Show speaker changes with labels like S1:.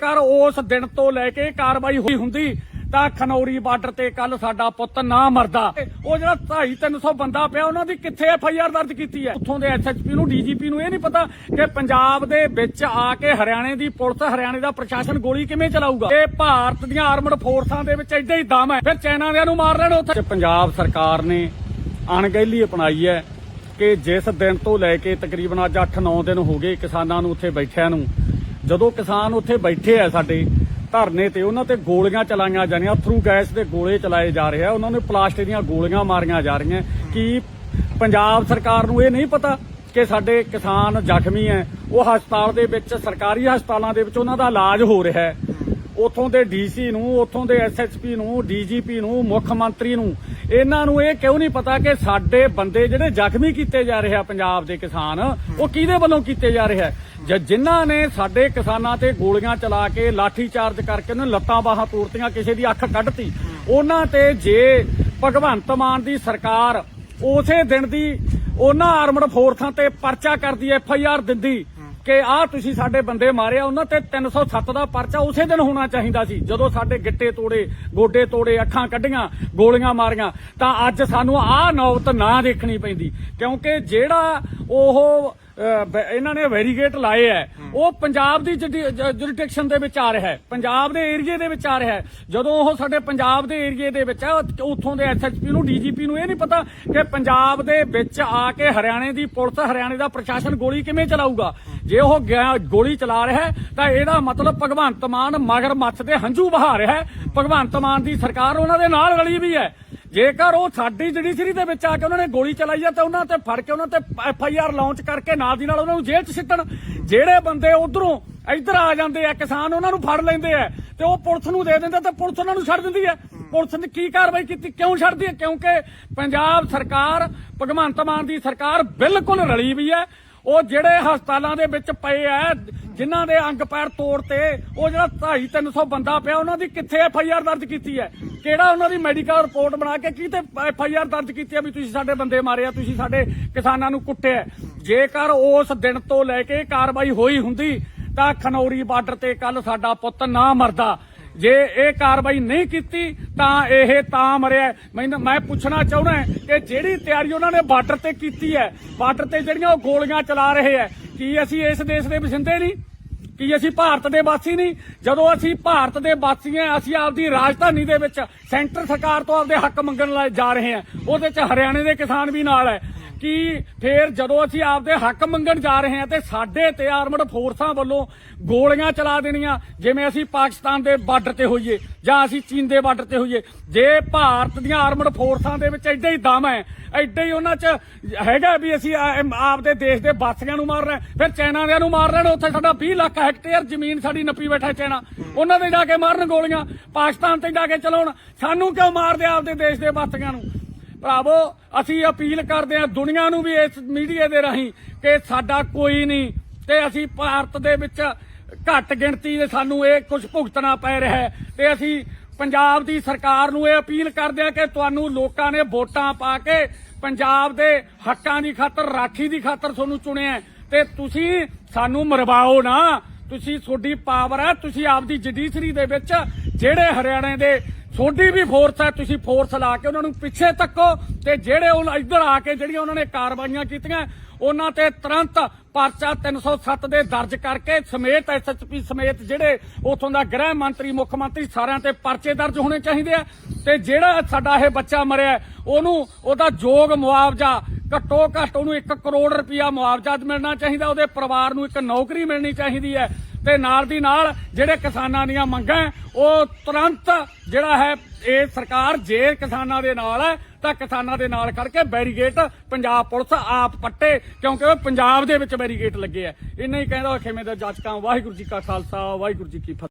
S1: ਕਰ ਉਸ ਦਿਨ ਤੋਂ ਲੈ ਕੇ ਕਾਰਵਾਈ ਹੋਈ ਹੁੰਦੀ, ਤਾਂ ਖਨੌਰੀ ਬਾਰਡਰ ਤੇ ਕੱਲ ਸਾਡਾ ਪੁੱਤ ਨਾ ਮਰਦਾ। ਉਹ ਜਿਹੜਾ 2.5 300 ਬੰਦਾ ਪਿਆ, ਉਹਨਾਂ ਦੀ ਕਿੱਥੇ ਐਫ ਆਈ ਆਰ ਦਰਜ ਕੀਤੀ ਹੈ? ਉੱਥੋਂ ਦੇ ਐਸਐਚਪੀ ਨੂੰ ਡੀਜੀਪੀ ਨੂੰ ਇਹ ਨਹੀਂ ਪਤਾ ਕਿ ਪੰਜਾਬ ਦੇ ਵਿੱਚ ਆ ਕੇ ਹਰਿਆਣੇ ਦੀ ਪੁਲਿਸ, ਹਰਿਆਣੇ ਦਾ ਪ੍ਰਸ਼ਾਸਨ ਗੋਲੀ ਕਿਵੇਂ ਚਲਾਊਗਾ? ਇਹ ਭਾਰਤ ਦੀਆਂ ਆਰਮਡ ਫੋਰਸਾਂ ਦੇ ਵਿੱਚ ਐਡਾ ਹੀ ਦਮ ਹੈ। ਫਿਰ ਚੈਨਾ ਵਾਲਿਆਂ ਨੂੰ ਮਾਰ ਲੈਣ ਉੱਥੇ। ਪੰਜਾਬ ਸਰਕਾਰ ਨੇ ਅਣਗਹਿਲੀ ਅਪਣਾਈ ਹੈ ਕਿ ਜਿਸ ਦਿਨ ਤੋਂ ਲੈ ਕੇ ਤਕਰੀਬਨ ਅੱਜ 8-9 ਦਿਨ ਹੋ ਗਏ ਕਿਸਾਨਾਂ ਨੂੰ ਉੱਥੇ ਬੈਠਿਆਂ ਨੂੰ ਜਦੋਂ ਕਿਸਾਨ ਉੱਥੇ ਬੈਠੇ ਆ ਸਾਡੇ ਧਰਨੇ ਤੇ, ਉਹਨਾਂ ਤੇ ਗੋਲੀਆਂ ਚਲਾਈਆਂ ਜਾਂਦੀਆਂ ਥਰੂ ਗੈਸ ਦੇ ਗੋਲੇ ਚਲਾਏ ਜਾ ਰਹੇ ਆ, ਉਹਨਾਂ ਨੂੰ ਪਲਾਸਟਿਕ ਦੀਆਂ ਗੋਲੀਆਂ ਮਾਰੀਆਂ ਜਾ ਰਹੀਆਂ। ਕਿ ਪੰਜਾਬ ਸਰਕਾਰ ਨੂੰ ਇਹ ਨਹੀਂ ਪਤਾ ਕਿ ਸਾਡੇ ਕਿਸਾਨ ਜ਼ਖਮੀ ਹੈ ਉਹ ਹਸਪਤਾਲ ਦੇ ਵਿੱਚ, ਸਰਕਾਰੀ ਹਸਪਤਾਲਾਂ ਦੇ ਵਿੱਚ ਉਹਨਾਂ ਦਾ ਇਲਾਜ ਹੋ ਰਿਹਾ ਹੈ ਉਥੋਂ ਦੇ ਡੀਸੀ ਨੂੰ, ਉਥੋਂ ਦੇ ਐਸਐਸਪੀ ਨੂੰ, ਡੀਜੀਪੀ ਨੂੰ, ਮੁੱਖ ਮੰਤਰੀ ਨੂੰ, ਇਹਨਾਂ ਨੂੰ ਇਹ ਕਿਉਂ ਨਹੀਂ ਪਤਾ ਕਿ ਸਾਡੇ ਬੰਦੇ ਜਿਹੜੇ ਜ਼ਖਮੀ ਕੀਤੇ ਜਾ ਰਹੇ ਆ ਪੰਜਾਬ ਦੇ ਕਿਸਾਨ, ਉਹ ਕਿਹਦੇ ਵੱਲੋਂ ਕੀਤੇ ਜਾ ਰਹੇ ਆ? ਜ- ਜਿਨ੍ਹਾਂ ਨੇ ਸਾਡੇ ਕਿਸਾਨਾਂ ਤੇ ਗੋਲੀਆਂ ਚਲਾ ਕੇ ਲਾਠੀ ਚਾਰਜ ਕਰਕੇ ਉਹਨਾਂ ਲੱਤਾਂ ਬਾਹਾਂ ਤੋੜਤੀਆਂ, ਕਿਸੇ ਦੀ ਅੱਖ ਕੱਢਤੀ, ਉਹਨਾਂ ਤੇ ਜੇ ਭਗਵੰਤ ਮਾਨ ਦੀ ਸਰਕਾਰ ਉਸੇ ਦਿਨ ਦੀ ਉਹਨਾਂ ਆਰਮਡ ਫੋਰਸਾਂ ਤੇ ਪਰਚਾ ਕਰਦੀ ਐਫ ਆਈ ਆਰ ਦਿੰਦੀ ਕਿ ਆ ਤੁਸੀਂ ਸਾਡੇ ਬੰਦੇ ਮਾਰਿਆ ਉਹਨਾਂ ਤੇ 307 ਦਾ ਪਰਚਾ ਉਸੇ ਦਿਨ ਹੋਣਾ ਚਾਹੀਦਾ ਸੀ, ਜਦੋਂ ਸਾਡੇ ਗਿੱਟੇ ਤੋੜੇ, ਗੋਡੇ ਤੋੜੇ, ਅੱਖਾਂ ਕੱਢੀਆਂ, ਗੋਲੀਆਂ ਮਾਰੀਆਂ, ਤਾਂ ਅੱਜ ਸਾਨੂੰ ਆਹ ਨੌਬਤ ਨਾ ਦੇਖਣੀ ਪੈਂਦੀ, ਕਿਉਂਕਿ ਜਿਹੜਾ ਉਹ ਇਹਨਾਂ ਨੇ ਵੈਰੀਗੇਟ ਲਾਏ ਹੈ। ਉਹ ਪੰਜਾਬ ਦੀ ਜੁਰਿਡਿਕਸ਼ਨ ਦੇ ਵਿੱਚ ਆ ਰਿਹਾ ਹੈ। ਪੰਜਾਬ ਦੇ ਏਰੀਏ ਦੇ ਵਿੱਚ ਆ ਰਿਹਾ ਹੈ। ਜਦੋਂ ਉਹ ਸਾਡੇ ਪੰਜਾਬ ਦੇ ਏਰੀਏ ਦੇ ਵਿੱਚ ਹੈ ਉੱਥੋਂ ਦੇ ਐਸਐਚਪੀ ਨੂੰ ਡੀਜੀਪੀ ਨੂੰ ਇਹ ਨਹੀਂ ਪਤਾ ਕਿ ਪੰਜਾਬ ਦੇ ਵਿੱਚ ਆ ਕੇ ਹਰਿਆਣੇ ਦੀ ਪੁਲਿਸ, ਹਰਿਆਣੇ ਦਾ ਪ੍ਰਸ਼ਾਸਨ ਗੋਲੀ ਕਿਵੇਂ ਚਲਾਊਗਾ। ਜੇ ਉਹ ਗੋਲੀ ਚਲਾ ਰਿਹਾ ਤਾਂ ਇਹਦਾ ਮਤਲਬ ਭਗਵੰਤ ਮਾਨ ਮਗਰ ਮੱਛ ਦੇ ਹੰਝੂ ਬਹਾ ਰਿਹਾ ਹੈ। ਭਗਵੰਤ ਮਾਨ ਦੀ ਸਰਕਾਰ ਉਹਨਾਂ ਦੇ ਨਾਲ ਰਲੀ ਵੀ ਹੈ। ਜੇਕਰ ਉਹ ਸਾਡੀ ਜੁਡੀਸ਼ਰੀ ਦੇ ਵਿੱਚ ਆ ਕੇ ਉਹਨਾਂ ਨੇ ਗੋਲੀ ਚਲਾਈ ਆ ਤਾਂ ਉਹਨਾਂ ਤੇ ਫੜ ਕੇ ਉਹਨਾਂ ਤੇ ਐਫ ਆਈ ਆਰ ਲਾਂਚ ਕਰਕੇ ਨਾਲ ਦੀ ਨਾਲ ਉਹਨਾਂ ਨੂੰ ਜੇਲ੍ਹ 'ਚ ਸਿੱਟਣ, ਜਿਹੜੇ ਬੰਦੇ ਉਧਰੋਂ ਇੱਧਰ ਆ ਜਾਂਦੇ ਆ, ਕਿਸਾਨ ਉਹਨਾਂ ਨੂੰ ਫੜ ਲੈਂਦੇ ਆ ਤੇ ਉਹ ਪੁਲਿਸ ਨੂੰ ਦੇ ਦਿੰਦੇ ਤੇ ਪੁਲਿਸ ਉਹਨਾਂ ਨੂੰ ਛੱਡ ਦਿੰਦੀ ਹੈ ਪੁਲਿਸ ਨੇ ਕੀ ਕਾਰਵਾਈ ਕੀਤੀ, ਕਿਉਂ ਛੱਡਦੀ ਹੈ ਕਿਉਂਕਿ ਪੰਜਾਬ ਸਰਕਾਰ, ਭਗਵੰਤ ਮਾਨ ਦੀ ਸਰਕਾਰ ਬਿਲਕੁਲ ਰਲੀ ਵੀ ਹੈ ਉਹ ਜਿਹੜੇ ਹਸਪਤਾਲਾਂ ਦੇ ਵਿੱਚ ਪਏ ਆ, ਜਿਨ੍ਹਾਂ ਦੇ ਅੰਗ ਪੈਰ ਤੋੜਤੇ ਉਹ ਜਿਹੜਾ 2.5 300 ਬੰਦਾ ਪਿਆ, ਉਹਨਾਂ ਦੀ ਕਿੱਥੇ ਐਫ ਆਈ ਆਰ ਦਰਜ ਕੀਤੀ ਹੈ? ਕਿਹੜਾ ਉਹਨਾਂ ਦੀ ਮੈਡੀਕਲ ਰਿਪੋਰਟ ਬਣਾ ਕੇ ਕਿਤੇ ਐਫ ਆਈ ਆਰ ਦਰਜ ਕੀਤੀ ਹੈ ਵੀ ਤੁਸੀਂ ਸਾਡੇ ਬੰਦੇ ਮਾਰੇ ਆ, ਤੁਸੀਂ ਸਾਡੇ ਕਿਸਾਨਾਂ ਨੂੰ ਕੁੱਟਿਆ ਜੇਕਰ ਉਸ ਦਿਨ ਤੋਂ ਲੈ ਕੇ ਕਾਰਵਾਈ ਹੋਈ ਹੁੰਦੀ, ਤਾਂ ਖਨੌਰੀ ਬਾਰਡਰ ਤੇ ਕੱਲ ਸਾਡਾ ਪੁੱਤ ਨਾ ਮਰਦਾ। ਜੇ ਇਹ ਕਾਰਵਾਈ ਨਹੀਂ ਕੀਤੀ ਤਾਂ ਇਹ ਤਾਂ ਮਰਿਆ ਮੈਨੂੰ ਮੈਂ ਪੁੱਛਣਾ ਚਾਹੁੰਦਾ ਕਿ ਜਿਹੜੀ ਤਿਆਰੀ ਉਹਨਾਂ ਨੇ ਬਾਰਡਰ ਤੇ ਕੀਤੀ ਹੈ, ਬਾਰਡਰ ਤੇ ਜਿਹੜੀਆਂ ਉਹ ਗੋਲੀਆਂ ਚਲਾ ਰਹੇ ਹੈ, ਕੀ ਅਸੀਂ ਇਸ ਦੇਸ਼ ਦੇ ਵਸਿੰਦੇ ਨਹੀਂ? ਕੀ ਅਸੀਂ ਭਾਰਤ ਦੇ ਵਾਸੀ ਨਹੀਂ? ਜਦੋਂ ਅਸੀਂ ਭਾਰਤ ਦੇ ਵਾਸੀ ਹਾਂ, ਅਸੀਂ ਆਪਦੀ ਰਾਜਧਾਨੀ ਦੇ ਵਿੱਚ ਸੈਂਟਰ ਸਰਕਾਰ ਤੋਂ ਆਪਦੇ ਹੱਕ ਮੰਗਣ ਲਈ ਜਾ ਰਹੇ ਹਾਂ। ਉਹਦੇ ਚ ਹਰਿਆਣੇ ਦੇ ਕਿਸਾਨ ਵੀ ਨਾਲ ਹੈ। ਕਿ ਫੇਰ ਜਦੋਂ ਅਸੀਂ ਆਪਦੇ ਹੱਕ ਮੰਗਣ ਜਾ ਰਹੇ ਹਾਂ ਤੇ ਸਾਡੇ ਤੇ ਆਰਮਡ ਫੋਰਸਾਂ ਵੱਲੋਂ ਗੋਲੀਆਂ ਚਲਾ ਦੇਣੀਆਂ, ਜਿਵੇਂ ਅਸੀਂ ਪਾਕਿਸਤਾਨ ਦੇ ਬਾਰਡਰ ਤੇ ਹੋਈਏ ਜਾਂ ਅਸੀਂ ਚੀਨ ਦੇ ਬਾਰਡਰ ਤੇ ਹੋਈਏ, ਜੇ ਭਾਰਤ ਦੀਆਂ ਆਰਮਡ ਫੋਰਸਾਂ ਦੇ ਵਿੱਚ ਐਡਾ ਹੀ ਦਮ ਹੈ ਐਡਾ ਹੀ ਉਹਨਾਂ 'ਚ ਹੈਗਾ ਵੀ ਅਸੀਂ ਆਪਦੇ ਦੇਸ਼ ਦੇ ਵਾਸੀਆਂ ਨੂੰ ਮਾਰ ਰਹੇ ਫਿਰ ਚਾਈਨਾ ਵਾਲਿਆਂ ਨੂੰ ਮਾਰ ਲੈਣ, ਉੱਥੇ ਸਾਡਾ 20 ਲੱਖ ਹੈਕਟੇਅਰ ਜ਼ਮੀਨ ਸਾਡੀ ਨੱਪੀ ਬੈਠਾ ਚਾਈਨਾ ਉਹਨਾਂ ਦੇ ਜਾ ਕੇ ਮਾਰਨ ਗੋਲੀਆਂ, ਪਾਕਿਸਤਾਨ ਤੇ ਜਾ ਕੇ ਚਲਾਉਣ। ਸਾਨੂੰ ਕਿਉਂ ਮਾਰਦੇ ਆਪਦੇ ਦੇਸ਼ ਦੇ ਵਾਸੀਆਂ ਨੂੰ? ਭਰਾਵੋ, ਅਸੀਂ ਅਪੀਲ ਕਰਦੇ ਹਾਂ ਦੁਨੀਆ ਨੂੰ ਵੀ ਇਸ ਮੀਡੀਆ ਦੇ ਰਾਹੀਂ ਕਿ ਸਾਡਾ ਕੋਈ ਨਹੀਂ ਤੇ ਅਸੀਂ ਭਾਰਤ ਦੇ ਵਿੱਚ ਘੱਟ ਗਿਣਤੀ ਦੇ ਸਾਨੂੰ ਇਹ ਕੁਝ ਭੁਗਤਣਾ ਪੈ ਰਿਹਾ ਹੈ। ਤੇ ਅਸੀਂ ਪੰਜਾਬ ਦੀ ਸਰਕਾਰ ਨੂੰ ਇਹ ਅਪੀਲ ਕਰਦੇ ਹਾਂ ਕਿ ਤੁਹਾਨੂੰ ਲੋਕਾਂ ਨੇ ਵੋਟਾਂ ਪਾ ਕੇ ਪੰਜਾਬ ਦੇ ਹੱਕਾਂ ਦੀ ਖਾਤਰ, ਰਾਖੀ ਦੀ ਖਾਤਰ ਤੁਹਾਨੂੰ ਚੁਣਿਆ ਤੇ ਤੁਸੀਂ ਸਾਨੂੰ ਮਰਵਾਓ ਨਾ। ਤੁਸੀਂ ਤੁਹਾਡੀ ਪਾਵਰ ਹੈ। ਤੁਸੀਂ ਆਪਦੀ ਜੁਡੀਸ਼ਰੀ ਦੇ ਵਿੱਚ ਜਿਹੜੇ ਹਰਿਆਣੇ ਦੇ ਤੁਹਾਡੀ ਵੀ ਫੋਰਸ ਹੈ, ਤੁਸੀਂ ਫੋਰਸ ਲਾ ਕੇ ਉਹਨਾਂ ਨੂੰ ਪਿੱਛੇ ਤੱਕੋ ਤੇ ਜਿਹੜੇ ਉਹ ਇੱਧਰ ਆ ਕੇ ਜਿਹੜੀਆਂ ਉਹਨਾਂ ਨੇ ਕਾਰਵਾਈਆਂ ਕੀਤੀਆਂ, ਉਹਨਾਂ ਤੇ ਤੁਰੰਤ ਪਰਚਾ 307 ਦੇ ਦਰਜ ਕਰਕੇ ਸਮੇਤ ਐਸਐਚਪੀ ਸਮੇਤ ਜਿਹੜੇ ਉਥੋਂ ਦਾ ਗ੍ਰਹਿ ਮੰਤਰੀ, ਮੁੱਖ ਮੰਤਰੀ ਸਾਰਿਆਂ ਤੇ ਪਰਚੇ ਦਰਜ ਹੋਣੇ ਚਾਹੀਦੇ ਆ। ਤੇ ਜਿਹੜਾ ਸਾਡਾ ਇਹ ਬੱਚਾ ਮਰਿਆ, ਉਹਨੂੰ ਉਹਦਾ ਯੋਗ ਮੁਆਵਜ਼ਾ ਘੱਟੋ ਘੱਟ ਉਹਨੂੰ 1 ਕਰੋੜ ਰੁਪਇਆ ਮੁਆਵਜ਼ਾ ਮਿਲਣਾ ਚਾਹੀਦਾ, ਉਹਦੇ ਪਰਿਵਾਰ ਨੂੰ ਇੱਕ ਨੌਕਰੀ ਮਿਲਣੀ ਚਾਹੀਦੀ ਹੈ। ਤੇ ਨਾਲ ਦੀ ਨਾਲ ਜਿਹੜੇ ਕਿਸਾਨਾਂ ਦੀਆਂ ਮੰਗਾਂ ਉਹ ਤੁਰੰਤ ਜਿਹੜਾ ਹੈ, ਇਹ ਸਰਕਾਰ ਜੇ ਕਿਸਾਨਾਂ ਦੇ ਨਾਲ ਹੈ, ਤਾਂ ਕਿਸਾਨਾਂ ਦੇ ਨਾਲ ਕਰਕੇ ਬੈਰੀਗੇਟ ਪੰਜਾਬ ਪੁਲਿਸ ਆਪ ਪੱਟੇ, ਕਿਉਂਕਿ ਉਹ ਪੰਜਾਬ ਦੇ ਵਿੱਚ ਬੈਰੀਗੇਟ ਲੱਗੇ ਆ। ਇੰਨਾ ਹੀ ਕਹਿੰਦਾ ਖੇਮੇ ਦਾ ਜਾਚਕਾਂ, ਵਾਹਿਗੁਰੂ ਜੀ ਕਾ ਖਾਲਸਾ, ਵਾਹਿਗੁਰੂ ਜੀ ਕੀ ਫਤਿਹ।